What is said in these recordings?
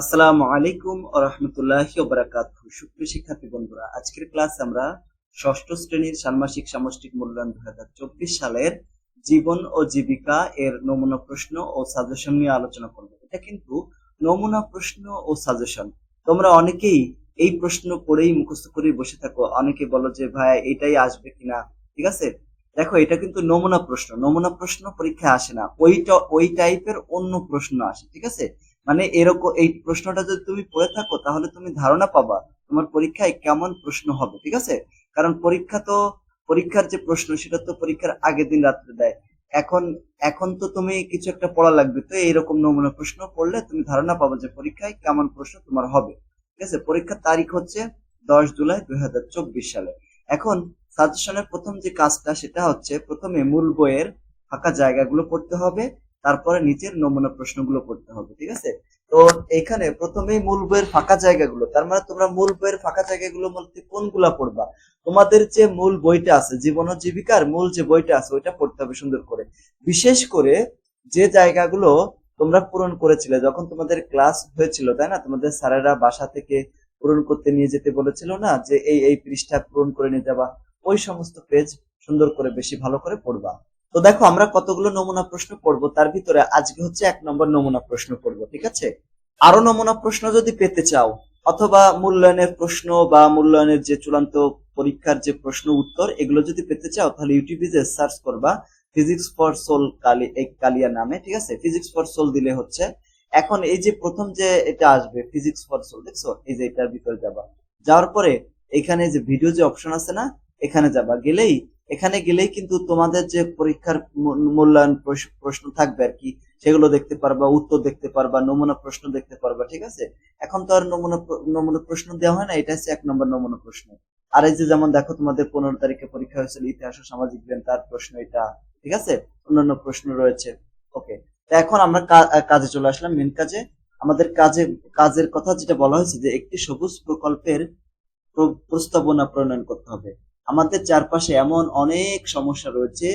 আসসালামু আলাইকুম রহমতুল্লাহি বারাকাত সুপ্রিয় শিক্ষার্থী বন্ধুরা, আজকের ক্লাস আমরা ষষ্ঠ শ্রেণির ষান্মাসিক সামষ্টিক মূল্যায়ন দুই হাজার চব্বিশ সালের জীবন ও জীবিকা এর নমুনা প্রশ্ন ও সাজেশন নিয়ে আলোচনা করব। এটা কিন্তু নমুনা প্রশ্ন ও সাজেশন। তোমরা অনেকেই এই প্রশ্ন পড়েই মুখস্থ করে বসে থাকো। অনেকে বলো যে, ভাই, এটাই আসবে কিনা? ঠিক আছে? দেখো, এটা কিন্তু নমুনা প্রশ্ন। নমুনা প্রশ্ন পরীক্ষায় আসে না। ওইটা, ওই টাইপের অন্য প্রশ্ন আসে। ঠিক আছে? মানে এরকম, এই প্রশ্নটা যদি তুমি পড়ে থাকো, তাহলে তুমি ধারণা পাবা তোমার পরীক্ষায় কেমন প্রশ্ন হবে, ঠিক আছে? কারণ পরীক্ষা তো, পরীক্ষার যে প্রশ্ন, সেটা তো পরীক্ষার আগের দিন রাত্রে দেয়। এখন এখন তো তুমি কিছু একটা পড়া লাগবে, তো এইরকম নমুনা প্রশ্ন পড়লে তুমি ধারণা পাবো যে পরীক্ষায় কেমন প্রশ্ন তোমার হবে, ঠিক আছে? পরীক্ষার তারিখ হচ্ছে দশ জুলাই দুই হাজার চব্বিশ সালে। এখন সাজেশনের প্রথম যে কাজটা, সেটা হচ্ছে প্রথমে মূল বইয়ের ফাঁকা জায়গাগুলো পড়তে হবে তারপরে নিচের নমুনা প্রশ্নগুলো পড়তে হবে, ঠিক আছে? তো এখানে প্রথমেই মূল বইয়ের ফাঁকা জায়গাগুলো, তার মানে তোমরা মূল বইয়ের ফাঁকা জায়গাগুলো বলতে কোনগুলা পড়বা? তোমাদের যে মূল বইটা আছে, জীবন ও জীবিকার মূল যে বইটা আছে, ওইটা পড়তে হবে সুন্দর করে। বিশেষ করে যে জায়গাগুলো তোমরা পূরণ করেছিলে, যখন তোমাদের ক্লাস হয়েছিল, তাই না? তোমাদের স্যারেরা বাসা থেকে পূরণ করতে নিয়ে যেতে বলেছিল না, যে এই এই পৃষ্ঠা পূরণ করে নিয়ে যাবা? ওই সমস্ত পেজ সুন্দর করে, বেশি ভালো করে পড়বা। তো দেখো, আমরা কতগুলো নমুনা প্রশ্ন পড়ব তার ভিতরে আজকে হচ্ছে এক নম্বর নমুনা প্রশ্ন পড়ব ঠিক আছে? আরও নমুনা প্রশ্ন যদি পেতে চাও, অথবা মূল্যায়নের প্রশ্ন বা মূল্যায়নের যে চূড়ান্ত পরীক্ষার যে প্রশ্ন উত্তর, এগুলো যদি পেতে চাও, তাহলে ইউটিউবে যে সার্চ করবা ফিজিক্স ফর সোল কালি, এই কালিয়া নামে, ঠিক আছে? ফিজিক্স ফর সোল দিলে হচ্ছে, এখন এই যে প্রথম যে এটা আসবে ফিজিক্স ফর সোল দেখছ? এই যে এটার ভিতরে যাবা। যাওয়ার পরে, এখানে যে ভিডিও যে অপশন আছে না, এখানে যাবা। গেলেই এখানে গেলেই কিন্তু তোমাদের যে পরীক্ষার মূল্যায়ন প্রশ্ন থাকবে আর কি, সেগুলো দেখতে পারবা, উত্তর দেখতে পারবা, নমুনা প্রশ্ন দেখতে পারবা, ঠিক আছে? এখন তো আর নমুনা নমুনা প্রশ্ন দেওয়া হয় না, এটা হচ্ছে এক নম্বর নমুনা প্রশ্ন। আর এই যে যেমন দেখো তোমাদের পনেরো তারিখে পরীক্ষা হয়েছিল, ইতিহাস ও সামাজিক বিজ্ঞান, তার প্রশ্ন এটা, ঠিক আছে? অন্যান্য প্রশ্ন রয়েছে, ওকে। তো এখন আমরা কাজে চলে আসলাম মেন কাজে। আমাদের কাজে, কাজের কথা যেটা বলা হয়েছে যে একটি সবুজ প্রকল্পের প্র- প্রস্তাবনা প্রণয়ন করতে হবে। আমাদের চারপাশে এমন অনেক সমস্যা রয়েছে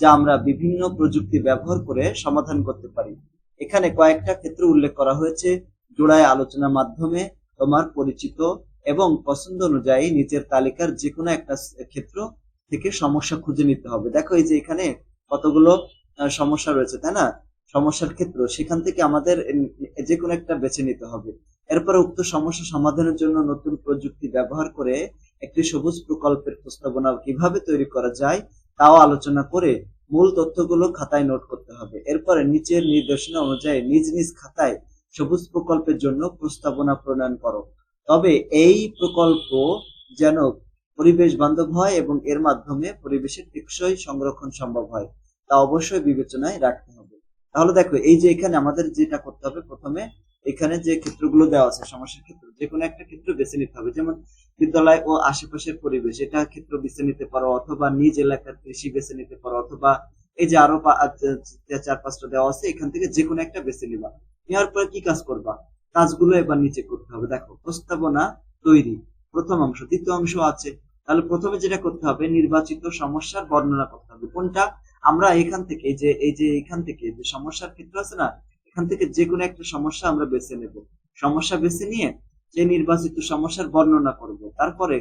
যা আমরা বিভিন্ন প্রযুক্তি ব্যবহার করে সমাধান করতে পারি। এখানে কয়েকটা ক্ষেত্র উল্লেখ করা হয়েছে। জোড়ায় আলোচনার মাধ্যমে তোমার পরিচিত এবং পছন্দ অনুযায়ী নিচের তালিকার যে কোনো একটা ক্ষেত্র থেকে সমস্যা খুঁজে নিতে হবে। দেখো এই যে এখানে কতগুলো সমস্যা রয়েছে, তাই না? সমস্যার ক্ষেত্র, সেখান থেকে আমাদের যে কোনো একটা বেছে নিতে হবে। এরপরে উক্ত সমস্যা সমাধানের জন্য নতুন প্রযুক্তি ব্যবহার করে একটি সবুজ প্রকল্পের প্রস্তাবনা কীভাবে তৈরি করা যায়, তাও আলোচনা করে মূল তথ্যগুলো খাতায় নোট করতে হবে। এরপরে নিচের নির্দেশনা অনুযায়ী নিজ নিজ খাতায় সবুজ প্রকল্পের জন্য প্রস্তাবনা প্রণয়ন করো। তবে এই প্রকল্প যেন পরিবেশ বান্ধব হয় এবং এর মাধ্যমে পরিবেশের টেকসই সংরক্ষণ সম্ভব হয়, তা অবশ্যই বিবেচনায় রাখতে হবে। তাহলে দেখো, এই যে এখানে আমাদের যেটা করতে হবে, প্রথমে এখানে যে ক্ষেত্রগুলো দেওয়া আছে সমস্যার ক্ষেত্র যে কোনো একটা ক্ষেত্র বেছে নিতে হবে। যেমন বিদ্যালয় ও আশেপাশের পরিবেশ, এটা ক্ষেত্র বেছে নিতে পারো, অথবা নিজ এলাকার কৃষি বেছে নিতে পারো, অথবা এই যে আরও চার পাঁচটা দেওয়া আছে, এখান থেকে যে কোনো একটা বেছে নিবা। নেওয়ার পরে কি কাজ করবা? কাজগুলো এবার নিচে করতে হবে। দেখো, প্রস্তাবনা তৈরি, প্রথম অংশ, দ্বিতীয় অংশ আছে। তাহলে প্রথমে যেটা করতে হবে, নির্বাচিত সমস্যার বর্ণনা করতে হবে। কোনটা? আমরা এখান থেকে যে, এই যে এখান থেকে যে সমস্যার ক্ষেত্র আছে না এখান থেকে যে কোনো একটা সমস্যা আমরা বেছে নেব। সমস্যা বেছে নিয়ে যে নির্বাচিত সমস্যার বর্ণনা করব। তারপরে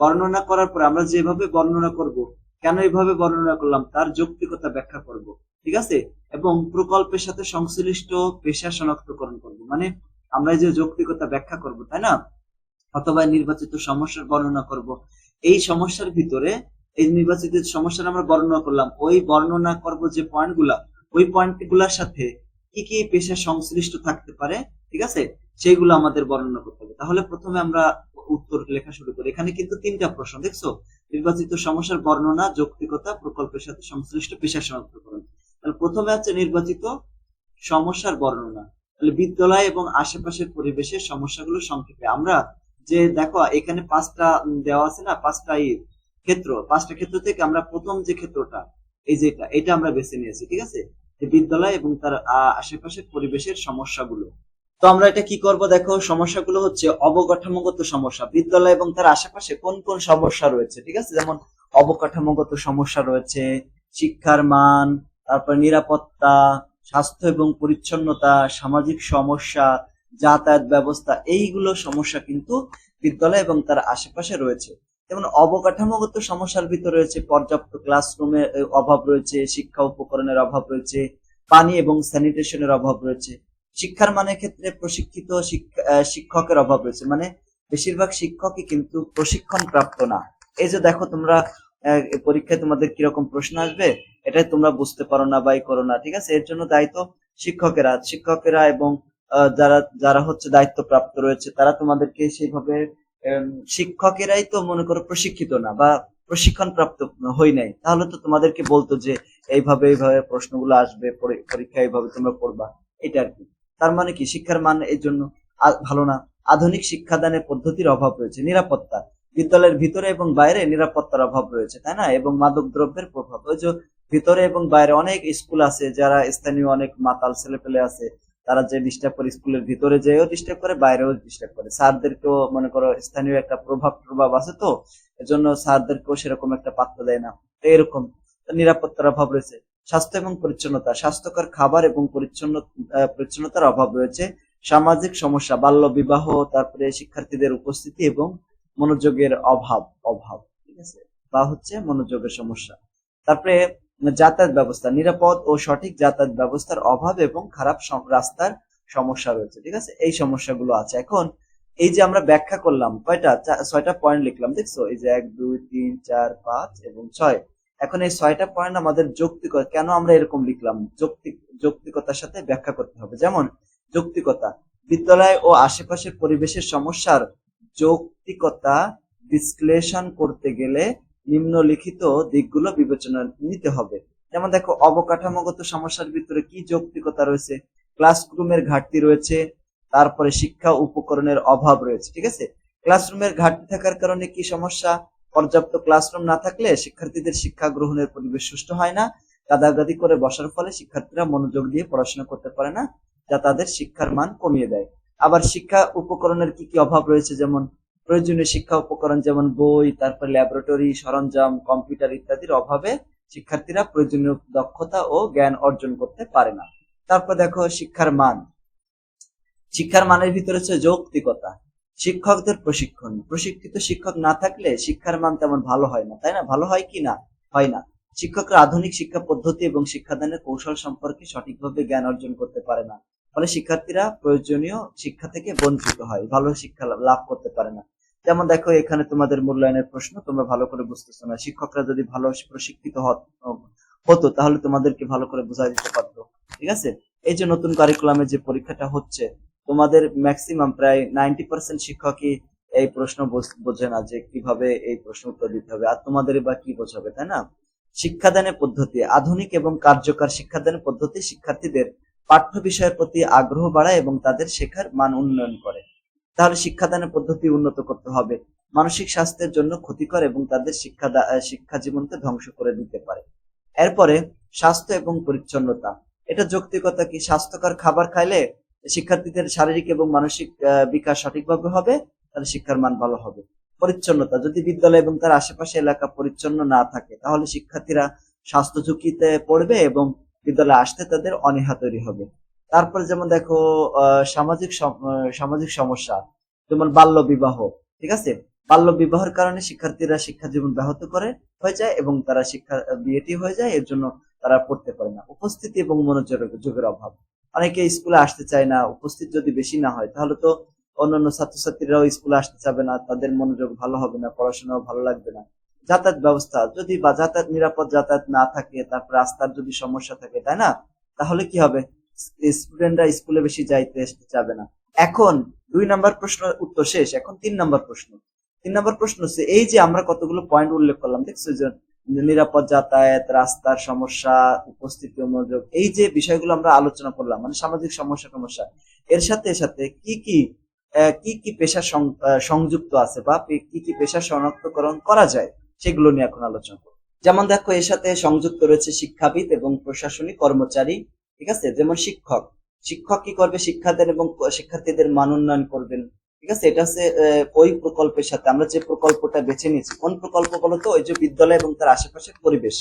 বর্ণনা করার পরে আমরা যেভাবে বর্ণনা করব, কেন এইভাবে বর্ণনা করলাম, তার যৌক্তিকতা ব্যাখ্যা করব। ঠিক আছে? এবং প্রকল্পের সাথে সংশ্লিষ্ট পেশা শনাক্তকরণ করব। মানে আমরা যে যৌক্তিকতা ব্যাখ্যা করব, তাই না? অথবা নির্বাচিত সমস্যার বর্ণনা করব। এই সমস্যার ভিতরে এই নির্বাচিত সমস্যার আমরা বর্ণনা করলাম। ওই বর্ণনা করব যে পয়েন্টগুলা ওই পয়েন্টগুলোর সাথে কি কি পেশা সংশ্লিষ্ট থাকতে পারে, ঠিক আছে? সেইগুলো আমাদের বর্ণনা করতে হবে। তাহলে প্রথমে আমরা উত্তর লেখা শুরু করি। এখানে কিন্তু তিনটা প্রশ্ন, দেখছ? নির্বাচিত সমস্যার বর্ণনা, যৌক্তিকতা, প্রকল্পের সাথে সংশ্লিষ্ট পেশা শনাক্তকরণ তাহলে প্রথমে আছে নির্বাচিত সমস্যার বর্ণনা। তাহলে বিদ্যালয় এবং আশেপাশের পরিবেশের সমস্যাগুলো সংক্ষেপে। আমরা যে, দেখো, এখানে পাঁচটা দেওয়া আছে না, পাঁচটা ক্ষেত্র। পাঁচটা ক্ষেত্র থেকে আমরা প্রথম যে ক্ষেত্রটা, এই যেটা, এটা আমরা বেছে নিয়েছি, ঠিক আছে? বিদ্যালয় এবং তার আশেপাশের পরিবেশের সমস্যাগুলো। তো আমরা এটা কি করব? দেখো, সমস্যাগুলো হচ্ছে অবকাঠামোগত সমস্যা। বিদ্যালয় এবং তার আশেপাশে কোন কোন সমস্যা রয়েছে, ঠিক আছে? যেমন অবকাঠামোগত সমস্যা রয়েছে, শিক্ষার মান, তারপর নিরাপত্তা, স্বাস্থ্য এবং পরিচ্ছন্নতা, সামাজিক সমস্যা, যাতায়াত ব্যবস্থা, এইগুলো সমস্যা কিন্তু বিদ্যালয় এবং তার আশেপাশে রয়েছে। যেমন অবকাঠামোগত সমস্যার ভিতরে রয়েছে, পর্যাপ্ত ক্লাসরুমের অভাব রয়েছে, শিক্ষা উপকরণের অভাব রয়েছে, পানি এবং স্যানিটেশনের অভাব রয়েছে। শিক্ষার মানের ক্ষেত্রে প্রশিক্ষিত শিক্ষকের অভাব রয়েছে। মানে বেশিরভাগ শিক্ষকই কিন্তু প্রশিক্ষণ প্রাপ্ত না। এই যে দেখো তোমরা পরীক্ষায় তোমাদের কীরকম প্রশ্ন আসবে, এটাই তোমরা বুঝতে পারো না বাই করো না, ঠিক আছে? এর জন্য দায়িত্ব শিক্ষকেরা শিক্ষকেরা এবং যারা যারা হচ্ছে দায়িত্ব প্রাপ্ত রয়েছে, তারা তোমাদেরকে সেইভাবে শিক্ষকেরাই তো মনে করো প্রশিক্ষিত না বা প্রশিক্ষণ প্রাপ্ত হই নাই, তাহলে তো তোমাদেরকে বলতো যে এইভাবে এইভাবে প্রশ্নগুলো আসবে পরীক্ষা এইভাবে তোমরা পড়বা, এটা আর কি। তার মানে কি? শিক্ষার মান এর জন্য ভালো না। আধুনিক শিক্ষাদানের পদ্ধতির অভাব রয়েছে, নিরাপত্তা। বিদ্যালয়ের ভিতরে এবং বাইরে নিরাপত্তার অভাব রয়েছে, তাই না? এবং মাদক দ্রব্যের প্রভাব। ওই যে ভিতরে এবং বাইরে অনেক স্কুল আছে যারা স্থানীয় অনেক মাতাল ছেলে পেলে আছে তারা যে ডিস্টার্ব করে স্কুলের ভিতরে যেও ডিস্টার্ব করে, বাইরেও ডিস্টার্ব করে। স্যারদেরকেও মনে করো স্থানীয় একটা প্রভাব প্রভাব আছে তো, এজন্য স্যারদেরকেও সেরকম একটা পাত্তা দেয় না। এরকম নিরাপত্তার অভাব রয়েছে। স্বাস্থ্য এবং পরিচ্ছন্নতা, স্বাস্থ্যকর খাবার এবং পরিচ্ছন্ন পরিচ্ছন্নতার অভাব রয়েছে। সামাজিক সমস্যা, বাল্য বিবাহ, তারপরে শিক্ষার্থীদের উপস্থিতি এবং মনোযোগের অভাব অভাব, ঠিক আছে? বা হচ্ছে মনোযোগের সমস্যা। তারপরে যাতায়াত ব্যবস্থা, নিরাপদ ও সঠিক যাতায়াত ব্যবস্থার অভাব এবং খারাপ রাস্তার সমস্যা রয়েছে, ঠিক আছে? এই সমস্যাগুলো আছে। এখন এই যে আমরা ব্যাখ্যা করলাম, কয়টা? ছয়টা পয়েন্ট লিখলাম, দেখছ? এই যে এক, দুই, তিন, চার, পাঁচ এবং ছয়। এখন এই ছয়টা পয়েন্ট আমাদের যৌক্তিক, কেন আমরা এরকম লিখলাম? যৌক্তিক, যৌক্তিকতার সাথে ব্যাখ্যা করতে হবে। যেমন, যৌক্তিকতা, বিদ্যালয় ও আশেপাশের পরিবেশের সমস্যার যৌক্তিকতা বিশ্লেষণ করতে গেলে নিম্নলিখিত দিকগুলো বিবেচনা নিতে হবে। যেমন দেখো, অবকাঠামোগত সমস্যার ভিতরে কি যৌক্তিকতা রয়েছে? ক্লাসরুমের ঘাটতি রয়েছে, তারপরে শিক্ষা উপকরণের অভাব রয়েছে, ঠিক আছে? ক্লাসরুমের ঘাটতি থাকার কারণে কি সমস্যা? পর্যাপ্ত ক্লাসরুম না থাকলে শিক্ষার্থীদের শিক্ষা গ্রহণের পরিবেশ সুষ্ঠু হয় না। গাদাগাদি করে বসার ফলে শিক্ষার্থীরা মনোযোগ দিয়ে পড়াশোনা করতে পারে না, যা তাদের শিক্ষার মান কমিয়ে দেয়। আবার শিক্ষা উপকরণের কি কি অভাব রয়েছে? যেমন প্রয়োজনীয় শিক্ষা উপকরণ যেমন বই, তারপর ল্যাবরেটরি সরঞ্জাম কম্পিউটার ইত্যাদির অভাবে শিক্ষার্থীরা প্রয়োজনীয় দক্ষতা ও জ্ঞান অর্জন করতে পারে না। তারপর দেখো শিক্ষার মান। শিক্ষার মানের ভিতরে হচ্ছে যৌক্তিকতা। শিক্ষকদের প্রশিক্ষণ। প্রশিক্ষিত শিক্ষক না থাকলে শিক্ষার মান তেমন ভালো হয় না, তাই না? ভালো হয় কি না? হয় না। শিক্ষকরা আধুনিক শিক্ষা পদ্ধতি এবং শিক্ষাদানের কৌশল সম্পর্কে সঠিকভাবে জ্ঞান অর্জন করতে পারে না। ফলে শিক্ষার্থীরা প্রয়োজনীয় শিক্ষা থেকে বঞ্চিত হয়। ভালো শিক্ষা লাভ- করতে পারে না। যেমন দেখো, এখানে তোমাদের মূল্যায়নের প্রশ্ন, তোমরা ভালো করে বুঝতেছো না। শিক্ষকরা যদি ভালো প্রশিক্ষিত হতো তাহলে তোমাদেরকে ভালো করে বোঝাই দিতে পারতো, ঠিক আছে? এই যে নতুন কারিকুলামে যে পরীক্ষাটা হচ্ছে, তোমাদের ম্যাক্সিমাম প্রায় নাইনটি পার্সেন্ট শিক্ষকই এই প্রশ্ন বোঝে না যে কীভাবে এই প্রশ্ন উত্তর দিতে হবে, আর তোমাদের বা কি বোঝাবে, তাই না? শিক্ষাদানের পদ্ধতি, আধুনিক এবং কার্যকর শিক্ষাদানের পদ্ধতি শিক্ষার্থীদের পাঠ্য বিষয়ের প্রতি আগ্রহ বাড়ায় এবং তাদের শেখার মান উন্নয়ন করে। তাহলে শিক্ষাদানের পদ্ধতি উন্নত করতে হবে। মানসিক স্বাস্থ্যের জন্য ক্ষতিকর এবং তাদের শিক্ষা শিক্ষা জীবনকে ধ্বংস করে দিতে পারে। এরপরে স্বাস্থ্য এবং পরিচ্ছন্নতা। এটা যৌক্তিকতা কি? স্বাস্থ্যকর খাবার খাইলে শিক্ষার্থীদের শারীরিক এবং মানসিক বিকাশ সঠিকভাবে হবে, তাহলে শিক্ষার মান ভালো হবে। পরিচ্ছন্নতা। যদি বিদ্যালয় এবং তার আশেপাশে এলাকা পরিচ্ছন্ন না থাকে, তাহলে শিক্ষার্থীরা স্বাস্থ্য ঝুঁকিতে পড়বে এবং বিদ্যালয়ে আসতে তাদের অনীহা তৈরি হবে। তারপরে যেমন দেখো সামাজিক সামাজিক সমস্যা, যেমন বাল্য বিবাহ ঠিক আছে? বাল্য বিবাহের কারণে শিক্ষার্থীরা শিক্ষা জীবন ব্যাহত করে, হয়ে যায় এবং তারা শিক্ষা বিয়েটি হয়ে যায়, এর জন্য তারা পড়তে পারে না। উপস্থিতি এবং মনোযোগের যোগের অভাব। অনেকে স্কুলে আসতে চায় না, উপস্থিত যদি বেশি না হয়, তাহলে তো অন্যান্য ছাত্রছাত্রীরাও স্কুলে আসতে চাবে না, তাদের মনোযোগ ভালো হবে না, পড়াশোনাও ভালো লাগবে না। যাতায়াত ব্যবস্থা, যদি বা যাতায়াত, নিরাপদ যাতায়াত না থাকে, তারপর রাস্তার যদি সমস্যা থাকে, তাই না? তাহলে কি হবে? স্টুডেন্টরা স্কুলে বেশি যাইতে চাবে না। এখন দুই নাম্বার প্রশ্ন উত্তর শেষ, এখন তিন নাম্বার প্রশ্ন। তিন নাম্বার প্রশ্ন হচ্ছে, এই যে আমরা কতগুলো পয়েন্ট উল্লেখ করলাম, দেখছ নিরাপদ যাতায়াত, রাস্তার সমস্যা, উপস্থিতি মনোযোগ, এই যে বিষয়গুলো আমরা আলোচনা করলাম মানে সামাজিক সমস্যা সমস্যা, এর সাথে সাথে কি কি কি কি পেশা সংযুক্ত আছে বা কি কি পেশা শনাক্তকরণ করা যায়, সেগুলো নিয়ে এখন আলোচনা করব। যেমন দেখো, এর সাথে সংযুক্ত রয়েছে শিক্ষাবিদ এবং প্রশাসনিক কর্মচারী ঠিক আছে? যেমন শিক্ষক। শিক্ষক কি করবে? শিক্ষা দেন এবং শিক্ষার্থীদের মান উন্নয়ন করবেন। ঠিক আছে? এটা হচ্ছে ওই প্রকল্পের সাথে। আমরা যে প্রকল্পটা বেছে নিয়েছি, কোন প্রকল্প বলতো ওই যে বিদ্যালয় এবং তার আশেপাশের পরিবেশ।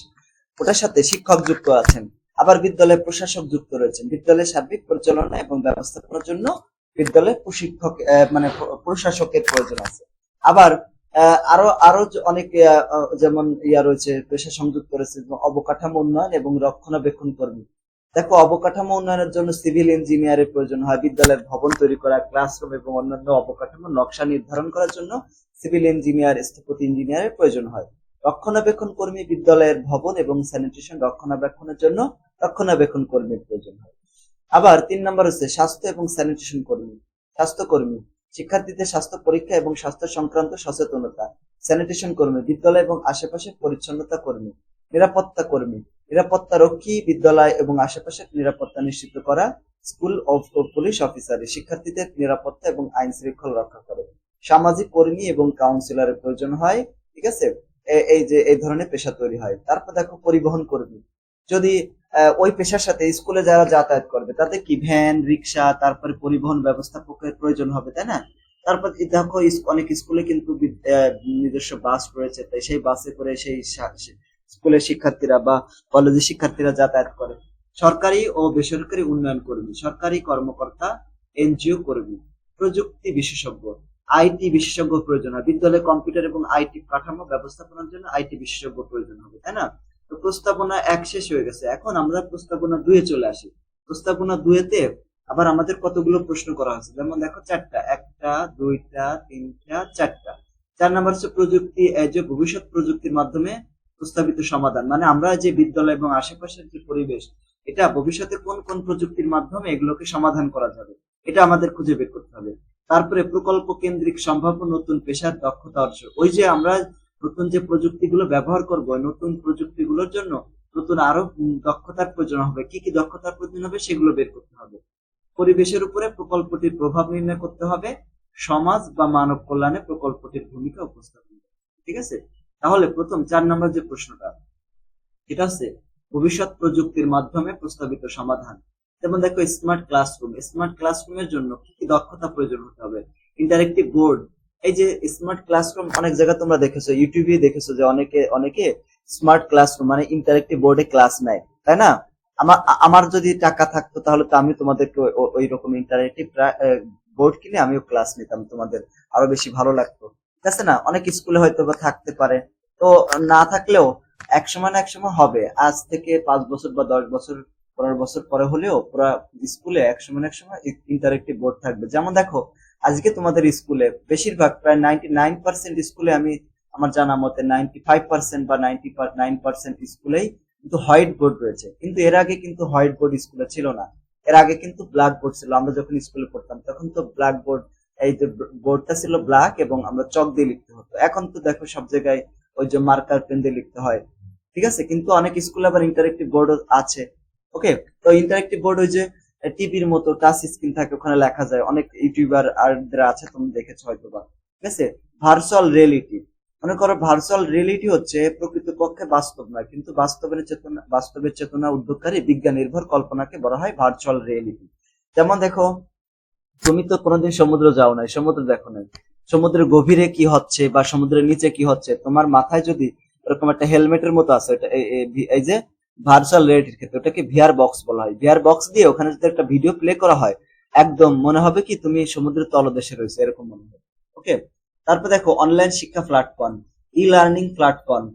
ওটার সাথে শিক্ষক যুক্ত আছেন। আবার বিদ্যালয় প্রশাসক যুক্ত রয়েছেন। বিদ্যালয়ের সার্বিক পরিচালনা এবং ব্যবস্থাপনার জন্য বিদ্যালয়ে প্রশিক্ষক মানে প্রশাসকের প্রয়োজন আছে। আবার আরও আরও অনেক যেমন ইয়া রয়েছে পেশা সংযুক্ত রয়েছে, অবকাঠামো উন্নয়ন এবং রক্ষণাবেক্ষণ কর্মী। দেখো, অবকাঠামো উন্নয়নের জন্য সিভিল ইঞ্জিনিয়ারের প্রয়োজন হয়। বিদ্যালয়ের ভবন তৈরি করা, ক্লাসরুম এবং অন্যান্য অবকাঠামো নকশা নির্ধারণ করার জন্য সিভিল ইঞ্জিনিয়ার, স্থপতি ইঞ্জিনিয়ারের প্রয়োজন হয়। রক্ষণাবেক্ষণ কর্মী বিদ্যালয়ের ভবন এবং স্যানিটেশন রক্ষণাবেক্ষণের জন্য রক্ষণাবেক্ষণ কর্মীর প্রয়োজন হয়। আবার তিন নম্বর হচ্ছে স্বাস্থ্য এবং স্যানিটেশন কর্মী স্বাস্থ্যকর্মী শিক্ষার্থীদের স্বাস্থ্য পরীক্ষা এবং স্বাস্থ্য সংক্রান্ত সচেতনতা, স্যানিটেশন কর্মী, বিদ্যালয় এবং আশেপাশে পরিচ্ছন্নতা কর্মী, নিরাপত্তা কর্মী নিরাপত্তা রক্ষী, বিদ্যালয় এবং আশেপাশের নিরাপত্তা নিশ্চিত করা, স্কুল অফ পুলিশ অফিসার, শিক্ষার্থীদের নিরাপত্তা এবং আইন শৃঙ্খলা রক্ষা করে। সামাজিক কর্মী এবং কাউন্সিলরের প্রয়োজন হয়, ঠিক আছে? এই যে, এই ধরনের পেশা তৈরি হয়। তারপর দেখো পরিবহন কর্মী। যদি ওই পেশার সাথে স্কুলে যারা যাতায়াত করবে, তাতে কি ভ্যান, রিক্সা, তারপরে পরিবহন ব্যবস্থাপকের প্রয়োজন হবে, তাই না? তারপর দেখো অনেক স্কুলে কিন্তু নিজস্ব বাস রয়েছে, তাই সেই বাসে করে সেই স্কুলের শিক্ষার্থীরা বা কলেজের শিক্ষার্থীরা যাতায়াত করে। সরকারি ও বেসরকারি উন্নয়ন কর্মী, সরকারি কর্মকর্তা, এনজিও কর্মী, প্রযুক্তি বিশেষজ্ঞ, আইটি বিশেষজ্ঞ প্রয়োজন হয়। বিদ্যালয়ে কম্পিউটার এবং আইটি কাঠামো ব্যবস্থাপনার জন্য আইটি বিশেষজ্ঞ প্রয়োজন হবে, তাই না? তো প্রস্তাবনা এক শেষ হয়ে গেছে। এখন আমরা প্রস্তাবনা দুয়ে চলে আসি। প্রস্তাবনা দুয়েতে আবার আমাদের কতগুলো প্রশ্ন করা হয়েছে? যেমন দেখো চারটা, একটা, দুইটা, তিনটা, চারটা। চার নাম্বার হচ্ছে প্রযুক্তি ভবিষ্যৎ প্রযুক্তির মাধ্যমে প্রস্তাবিত সমাধান। মানে আমরা যে বিদ্যালয় এবং আশেপাশের যে পরিবেশ, এটা ভবিষ্যতে কোন কোন প্রযুক্তির মাধ্যমে এগুলোকে সমাধান করা যাবে, এটা আমাদের খুঁজে বের করতে হবে। তারপরে প্রকল্প কেন্দ্রিক সম্ভাব্য নতুন পেশার দক্ষতা অর্জন। ওই যে আমরা নতুন যে প্রযুক্তিগুলো ব্যবহার করব, নতুন প্রযুক্তিগুলোর জন্য নতুন আরও দক্ষতার প্রয়োজন হবে। কি কি দক্ষতার প্রয়োজন হবে সেগুলো বের করতে হবে। পরিবেশের উপরে প্রকল্পটির প্রভাব নির্ণয় করতে হবে। সমাজ বা মানব কল্যাণে প্রকল্পটির ভূমিকা উপস্থাপন। ঠিক আছে? তাহলে প্রথম চার নম্বর যে প্রশ্নটা এটা হচ্ছে ভবিষ্যৎ প্রযুক্তির মাধ্যমে প্রস্তাবিত সমাধান। যেমন দেখো স্মার্ট ক্লাসরুম স্মার্ট ক্লাসরুমের জন্য কি কি দক্ষতা প্রয়োজন হতে হবে? ইন্টারেক্টিভ বোর্ড এই যে স্মার্ট ক্লাসরুম অনেক জায়গায় তোমরা দেখেছ ইউটিউবে দেখেছ যে অনেকে অনেকে স্মার্ট ক্লাসরুম মানে ইন্টারেক্টিভ বোর্ডে ক্লাস নেয়, তাই না? আমার আমার যদি টাকা থাকতো তাহলে তো আমি তোমাদেরকে ওই- রকম ইন্টারেক্টিভ বোর্ড কিনে আমিও ক্লাস নিতাম তোমাদের, আরও বেশি ভালো লাগতো। আছে না? অনেক স্কুলে হয়তো বা থাকতে পারে। তো না থাকলেও এক সময় না এক সময় হবে। আজ থেকে পাঁচ বছর বা দশ বছর, পনেরো বছর পরে হলেও পুরা স্কুলে এক সময় এক সময় ইন্টারেক্টিভ বোর্ড থাকবে। যেমন দেখো, আজকে তোমাদের স্কুলে বেশিরভাগ প্রায় নাইনটি নাইন পার্সেন্ট স্কুলে আমি আমার জানা মতে নাইনটি ফাইভ পার্সেন্ট বা নাইনটি নাইন পার্সেন্ট স্কুলেই কিন্তু হোয়াইট বোর্ড রয়েছে। কিন্তু এর আগে কিন্তু হোয়াইট বোর্ড স্কুলে ছিল না। এর আগে কিন্তু ব্ল্যাক বোর্ড ছিল। আমরা যখন স্কুলে পড়তাম, তখন তো ব্ল্যাক বোর্ড এই যে বোর্ডটা ছিল ব্ল্যাক এবং আমরা চক দিয়ে লিখতে হতো। এখন তো দেখো সব জায়গায় ওই যে মার্কার পেন দিয়ে লিখতে হয়। ঠিক আছে? কিন্তু অনেক স্কুলে আবার ইন্টারেক্টিভ বোর্ড আছে। ওকে তো ইন্টারেক্টিভ বোর্ড ওই যে টিভির মতো টাচ স্ক্রিন থাকে, ওখানে লেখা যায়। অনেক ইউটিউবার আর আছে তুমি দেখেছ হয়তো বা ঠিক আছে? ভার্চুয়াল রিয়েলিটি মনে করো ভার্চুয়াল রিয়েলিটি হচ্ছে প্রকৃতপক্ষে বাস্তব নয়, কিন্তু বাস্তবের চেতনা বাস্তবের চেতনা উদ্যোগকারী বিজ্ঞান নির্ভর কল্পনাকে বলা হয় ভার্চুয়াল রিয়েলিটি যেমন দেখো তুমি তো কোনোদিন সমুদ্র যাও নাই, সমুদ্র দেখো নাই। সমুদ্রের গভীরে কি হচ্ছে বা সমুদ্রের নিচে কি হচ্ছে? তোমার মাথায় যদি এরকম একটা হেলমেটের মতো আছে এই যে ভার্চুয়াল রিয়েলিটির ক্ষেত্রে, ওটাকে ভিআর বক্স বলা হয়। ভিআর বক্স দিয়ে ওখানে যদি একটা ভিডিও প্লে করা হয়, একদম মনে হবে কি তুমি সমুদ্রের তলদেশে রয়েছে, এরকম মনে হবে। ওকে? তারপর দেখো অনলাইন শিক্ষা প্ল্যাটফর্ম ই লার্নিং প্ল্যাটফর্ম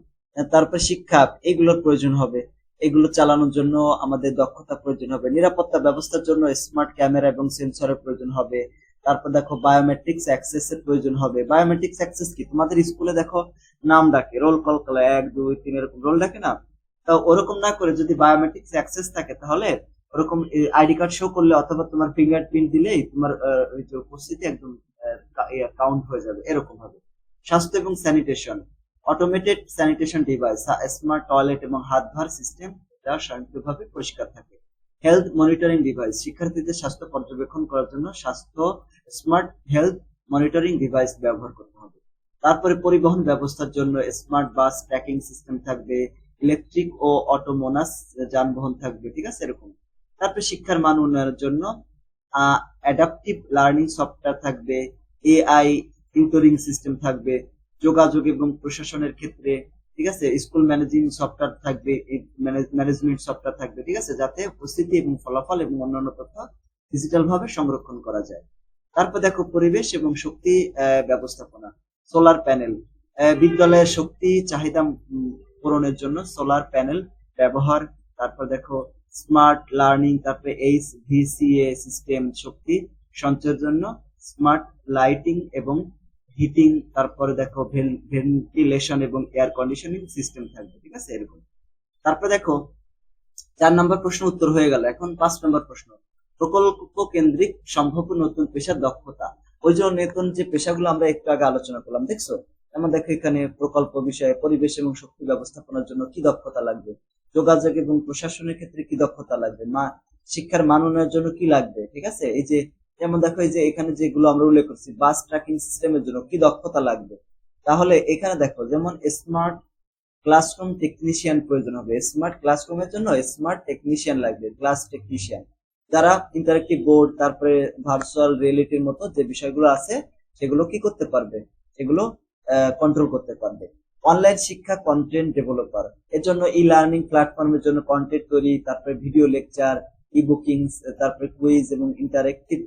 তারপর শিক্ষা, এগুলোর প্রয়োজন হবে। এগুলো চালানোর জন্য আমাদের দক্ষতা প্রয়োজন হবে। নিরাপত্তা ব্যবস্থার জন্য স্মার্ট ক্যামেরা এবং সেন্সরের প্রয়োজন হবে। তারপর দেখো বায়োমেট্রিক্স অ্যাক্সেস এর প্রয়োজন হবে। বায়োমেট্রিক্স অ্যাক্সেস কি? তোমাদের স্কুলে দেখো নাম ডাকে রোল কল কল এক, দুই, তিন এরকম রোল ডাকে না? তা ওরকম না করে যদি বায়োমেট্রিক্স অ্যাক্সেস থাকে তাহলে ওরকম আইডি কার্ড শো করলে অথবা তোমার ফিঙ্গারপ্রিন্ট দিলেই তোমার উপস্থিতি একদম কাউন্ট হয়ে যাবে। এরকম হবে। স্বাস্থ্য এবং sanitation automated sanitation device smart toilet এবং হাত ধোয়ার সিস্টেম যা স্বয়ংক্রিয়ভাবে পরিষ্কার থাকে। হেলথ মনিটরিং ডিভাইস শিক্ষার্থীদের স্বাস্থ্য পর্যবেক্ষণ করার জন্য স্বাস্থ্য স্মার্ট হেলথ মনিটরিং ডিভাইস ব্যবহার করতে হবে। তারপরে পরিবহন ব্যবস্থার জন্য স্মার্ট বাস ট্র্যাকিং সিস্টেম থাকবে ইলেকট্রিক ও অটোমোনাস যানবাহন থাকবে, ঠিক আছে? এরকম। তারপরে শিক্ষার মান উন্নয়নের জন্য অ্যাডাপটিভ লার্নিং সফটওয়্যার থাকবে এআই টিউটরিং সিস্টেম থাকবে যোগাযোগ এবং প্রশাসনের ক্ষেত্রে, ঠিক আছে, স্কুল ম্যানেজিং সফটওয়্যার থাকবে ম্যানেজমেন্ট সফটওয়্যার থাকবে, ঠিক আছে, যাতে উপস্থিতি এবং ফলাফল এবং অন্যান্য তথ্য ডিজিটাল ভাবে সংরক্ষণ করা যায়। তারপর দেখো পরিবেশ এবং শক্তি ব্যবস্থাপনা, সোলার প্যানেল। বিদ্যালয়ের শক্তি, চাহিদা পূরণের জন্য সোলার প্যানেল ব্যবহার। তারপর দেখো স্মার্ট লার্নিং, তারপরে এইচ, ভিসিএ সিস্টেম, শক্তি সঞ্চয়ের জন্য স্মার্ট লাইটিং এবং হিটিং তারপরে দেখো ভেন্টিলেশন এবং এয়ার কন্ডিশনিং সিস্টেম থাকবে, ঠিক আছে? এরকম। তারপরে দেখো, চার নম্বর প্রশ্ন উত্তর হয়ে গেল। এখন পাঁচ নম্বর প্রশ্ন। প্রকল্প কেন্দ্রিক সম্ভাব্য নতুন পেশার দক্ষতা। ওই যে নতুন যে পেশাগুলো আমরা একটু আগে আলোচনা করলাম, দেখছ? যেমন দেখো এখানে প্রকল্প বিষয়ে পরিবেশ এবং শক্তি ব্যবস্থাপনার জন্য কি দক্ষতা লাগবে? যোগাযোগ এবং প্রশাসনের ক্ষেত্রে কি দক্ষতা লাগবে? মা, শিক্ষার মান উন্নয়নের জন্য কি লাগবে? ঠিক আছে? এই যে যেমন দেখো এই যে এখানে যেগুলো আমরা উল্লেখ করছি বাস ট্র্যাকিং সিস্টেমের জন্য কি দক্ষতা লাগবে? তাহলে এখানে দেখো, যেমন স্মার্ট ক্লাসরুম টেকনিশিয়ান প্রয়োজন হবে। স্মার্ট ক্লাসরুমের জন্য স্মার্ট টেকনিশিয়ান লাগবে ক্লাস টেকনিশিয়ান যারা ইন্টারেক্টিভ বোর্ড তারপরে ভার্চুয়াল রিয়েলিটির মতো যে বিষয়গুলো আছে, সেগুলো কি করতে পারবে? সেগুলো কন্ট্রোল করতে পারবে। অনলাইন শিক্ষা কন্টেন্ট ডেভেলপার এর জন্য ই লার্নিং প্ল্যাটফর্মের জন্য কন্টেন্ট তৈরি, তারপরে ভিডিও লেকচার ই বুকিংস তারপরে কুইজ এবং ইন্টারেক্টিভ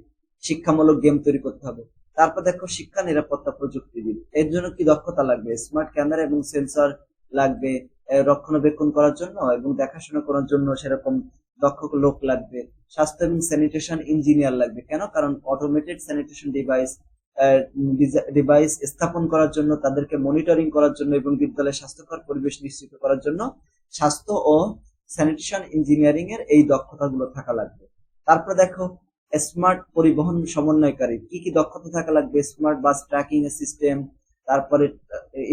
শিক্ষামূলক গেম তৈরি করতে হবে। তারপর দেখো শিক্ষা, নিরাপত্তা, প্রযুক্তি প্রযুক্তিবিদ এর জন্য কি দক্ষতা লাগবে? স্মার্ট ক্যামেরা এবং সেন্সর লাগবে রক্ষণাবেক্ষণ করার জন্য এবং দেখাশোনা করার জন্য সেরকম দক্ষ লোক লাগবে। স্বাস্থ্য এবং স্যানিটেশন ইঞ্জিনিয়ার লাগবে। কেন? কারণ অটোমেটেড স্যানিটেশন ডিভাইস ডিভাইস স্থাপন করার জন্য, তাদেরকে মনিটরিং করার জন্য এবং বিদ্যালয়ে স্বাস্থ্যকর পরিবেশ নিশ্চিত করার জন্য স্বাস্থ্য ও স্যানিটেশন ইঞ্জিনিয়ারিং এর এই দক্ষতাগুলো থাকা লাগবে। তারপর দেখো স্মার্ট পরিবহন সমন্বয়কারী। কি কি দক্ষতা থাকা লাগবে? স্মার্ট বাস ট্র্যাকিং এর সিস্টেম, তারপরে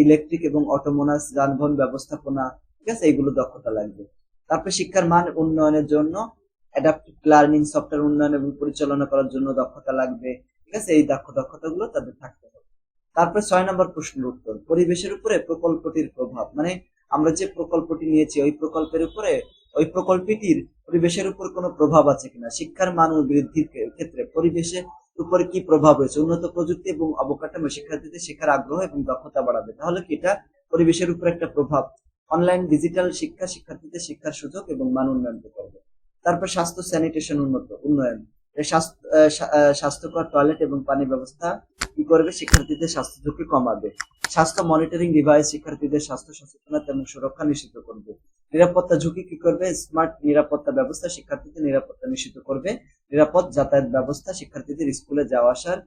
ইলেকট্রিক এবং অটোমোনাস যানবাহন ব্যবস্থাপনা, ঠিক আছে? এইগুলো দক্ষতা লাগবে। তারপরে শিক্ষার মান উন্নয়নের জন্য অ্যাডাপ্টিভ লার্নিং সফটওয়্যার উন্নয়ন এবং পরিচালনা করার জন্য দক্ষতা লাগবে, ঠিক আছে? এই দক্ষ দক্ষতাগুলো তাদের থাকতে হবে। তারপরে ছয় নম্বর প্রশ্নের উত্তর, পরিবেশের উপরে প্রকল্পটির প্রভাব। মানে আমরা যে প্রকল্পটি নিয়েছি, ওই প্রকল্পের উপরে, ওই প্রকল্পটির পরিবেশের উপর কোনো প্রভাব আছে কিনা? শিক্ষার মান বৃদ্ধির ক্ষেত্রে পরিবেশের উপরে কি প্রভাব রয়েছে? উন্নত প্রযুক্তি এবং অবকাঠামো শিক্ষার্থীদের শেখার আগ্রহ এবং দক্ষতা বাড়াবে। তাহলে কি এটা? পরিবেশের উপর একটা প্রভাব। অনলাইন ডিজিটাল শিক্ষা শিক্ষার্থীদের শিক্ষার সুযোগ এবং মান উন্নয়ন করবে। তারপর স্বাস্থ্য, স্যানিটেশন উন্নত, উন্নয়ন। স্বাস্থ্যকর টয়লেট এবং পানি ব্যবস্থা কি করবে? শিক্ষার্থীদের স্বাস্থ্য ঝুঁকি কমাবে। স্বাস্থ্য মনিটরিং ডিভাইস শিক্ষার্থীদের স্বাস্থ্য সচেতনতা এবং সুরক্ষা নিশ্চিত করবে। নিরাপত্তা ঝুঁকি কি করবে? স্মার্ট নিরাপত্তা ব্যবস্থা শিক্ষার্থীদের নিরাপত্তা নিশ্চিত করবে। নিরাপদ যাতায়াত ব্যবস্থা শিক্ষার্থীদের স্কুলে যাওয়া আসার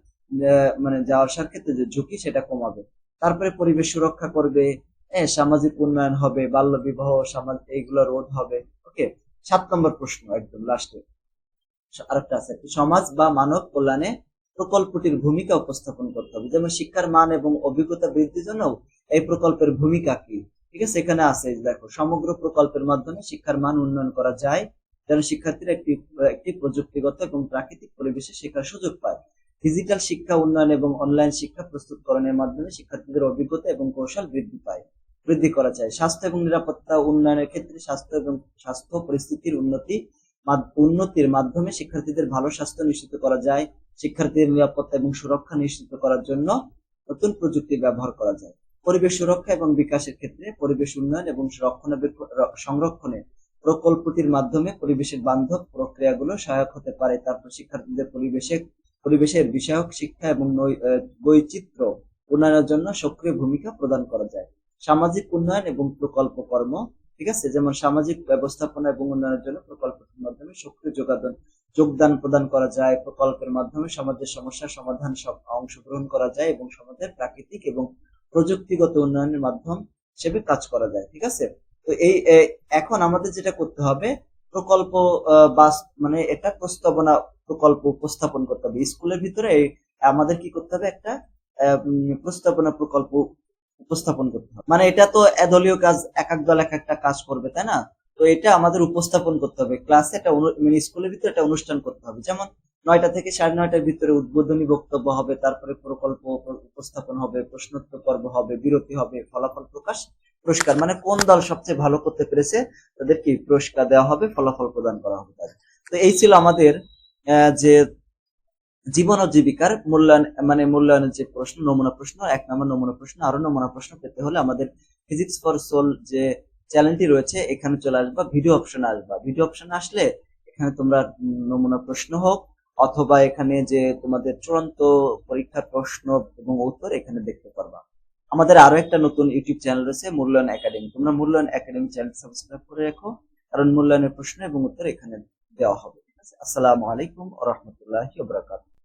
মানে যাওয়া আসার ক্ষেত্রে যে ঝুঁকি সেটা কমাবে। তারপরে পরিবেশ সুরক্ষা করবে। হ্যাঁ সামাজিক উন্নয়ন হবে, বাল্য বিবাহ এইগুলো রোধ হবে। ওকে? সাত নম্বর প্রশ্ন একদম লাস্টে আরেকটা আছে। সমাজ বা মানব কল্যাণে প্রকল্পটির ভূমিকা উপস্থাপন করতে হবে। যেমন শিক্ষার মান এবং অভিজ্ঞতা বৃদ্ধির জন্য এই প্রকল্পের ভূমিকা কি? ঠিক আছে? এখানে আছে, দেখো, সমগ্র প্রকল্পের মাধ্যমে শিক্ষার মান উন্নয়ন করা যায়, যেন শিক্ষার্থীরা একটি একটি প্রযুক্তিগত এবং প্রাকৃতিক পরিবেশে শেখার সুযোগ পায়। ডিজিটাল শিক্ষা উন্নয়ন এবং অনলাইন শিক্ষা প্রস্তুতকরণের মাধ্যমে শিক্ষার্থীদের অভিজ্ঞতা এবং কৌশল বৃদ্ধি পায়, বৃদ্ধি করা যায়। স্বাস্থ্য এবং নিরাপত্তা উন্নয়নের ক্ষেত্রে স্বাস্থ্য এবং স্বাস্থ্য পরিস্থিতির উন্নতি উন্নতির মাধ্যমে শিক্ষার্থীদের ভালো স্বাস্থ্য নিশ্চিত করা যায়, শিক্ষার্থীদের নিরাপত্তা এবং সুরক্ষা নিশ্চিত করার জন্য নতুন প্রযুক্তি ব্যবহার করা যায়। পরিবেশ সুরক্ষা এবং বিকাশের ক্ষেত্রে পরিবেশ উন্নয়ন এবং রক্ষণাবেক্ষণ সংরক্ষণে প্রকল্পটির মাধ্যমে পরিবেশের বান্ধব প্রক্রিয়াগুলো সহায়ক হতে পারে। তারপর শিক্ষার্থীদের পরিবেশে, পরিবেশের বিষয়ক শিক্ষা এবং বৈচিত্র্য উন্নয়নের জন্য সক্রিয় ভূমিকা প্রদান করা যায়। সামাজিক উন্নয়ন এবং প্রকল্প কর্ম, ঠিক আছে? যেমন সামাজিক ব্যবস্থাপনা এবং উন্নয়নের জন্য প্রকল্পটির মাধ্যমে সক্রিয় যোগাদান, যোগদান প্রদান করা যায়। প্রকল্পের মাধ্যমে সমাজের সমস্যার সমাধান সব অংশগ্রহণ করা যায় এবং সমাজের প্রাকৃতিক এবং প্রযুক্তিগত উন্নয়নের মাধ্যম হিসেবে কাজ করা যায়, ঠিক আছে? তো এই এখন আমাদের যেটা করতে হবে, প্রকল্প বাস মানে এটা প্রস্তাবনা প্রকল্প উপস্থাপন করতে হবে। স্কুলের ভিতরে আমাদের কি করতে হবে একটা প্রস্তাবনা প্রকল্প উপস্থাপন করতে হবে। মানে এটা তো দলীয় কাজ এক এক দল এক একটা কাজ করবে, তাই না? তো এটা আমাদের উপস্থাপন করতে হবে। ক্লাসে অনু- মানে স্কুলের ভিতরে একটা অনুষ্ঠান করতে হবে। যেমন নয়টা থেকে সাড়ে নয়টার ভিতরে উদ্বোধনী বক্তব্য হবে, তারপরে প্রকল্প উপস্থাপন হবে, প্রশ্নোত্তর পর্ব হবে, বিরতি হবে, ফলাফল প্রকাশ, পুরস্কার মানে কোন দল সবচেয়ে ভালো করতে পেরেছে তাদেরকে পুরস্কার দেওয়া হবে, ফলাফল প্রদান করা হবে তাদের। তো এই ছিল আমাদের যে জীবন ও জীবিকার মূল্যায়ন মানে মূল্যায়নের যে প্রশ্ন, নমুনা প্রশ্ন, এক নম্বর নমুনা প্রশ্ন, আরও নমুনা প্রশ্ন পেতে হলে আমাদের ফিজিক্স ফর সোল যে চ্যানেলটি রয়েছে, এখানে চলে আসবা, ভিডিও অপশন আসবা ভিডিও অপশন আসলে এখানে তোমরা নমুনা প্রশ্ন হোক অথবা এখানে যে তোমাদের চূড়ান্ত পরীক্ষার প্রশ্ন এবং উত্তর এখানে দেখতে পারবা। আমাদের আরও একটা নতুন ইউটিউব চ্যানেল রয়েছে মূল্যায়ন একাডেমি। তোমরা মূল্যায়ন একাডেমি চ্যানেল সাবস্ক্রাইব করে রাখো, কারণ মূল্যায়নের প্রশ্ন এবং উত্তর এখানে দেওয়া হবে। ঠিক আছে? আসসালামু আলাইকুম রহমতুল্লাহি